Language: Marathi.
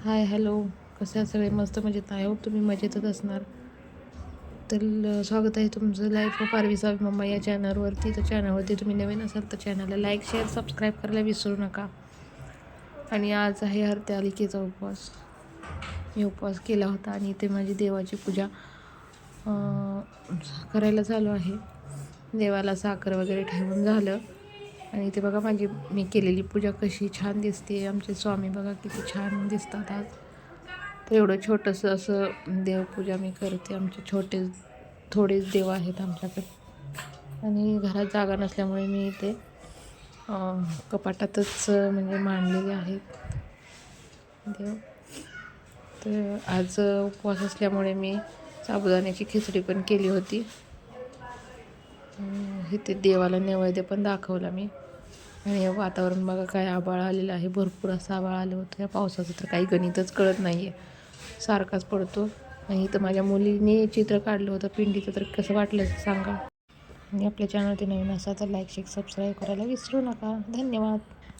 Hi hello. कसे आहात सगळे? मस्त मजेत आहे होप तुम्ही मजेतच असणार. तर स्वागत आहे तुमचं life of Aarvi Saavi mamma या चॅनलवरती तर चॅनलवरती तुम्ही नवीन असाल तर चॅनलला लाईक शेअर सबस्क्राईब करायला विसरू नका. आणि आज आहे हरत्यालिकेचा उपवास. मी उपवास केला होता आणि इथे माझी देवाची पूजा करायला चालू आहे. देवाला साखर वगैरे ठेवून झालं. आणि इथे बघा माझी मी केलेली पूजा कशी छान दिसते. आमचे स्वामी बघा किती छान दिसतात आज. तर एवढं छोटंसं असं देवपूजा मी करते. आमचे छोटे थोडेच देव आहेत आमच्याकडे. आणि घरात जागा नसल्यामुळे मी इथे कपाटातच म्हणजे मांडलेले आहेत देव. तर आज उपवास असल्यामुळे मी साबुदाण्याची खिचडी पण केली होती. इथे देवाला नैवेद्य पण दाखवला मी. आणि वातावरण बघा काय आबाळ आलेलं आहे. भरपूर असं आबाळ आलं होतं. या पावसाचं तर काही गणितच कळत नाही आहे सारखाच पडतो. आणि इथं माझ्या मुलीने चित्र काढलं होतं. पिंडीचं तर कसं वाटलं सांगा. आणि आपल्या चॅनलवरती नवीन असा तर लाईक शेक सबस्क्राईब करायला विसरू नका. धन्यवाद.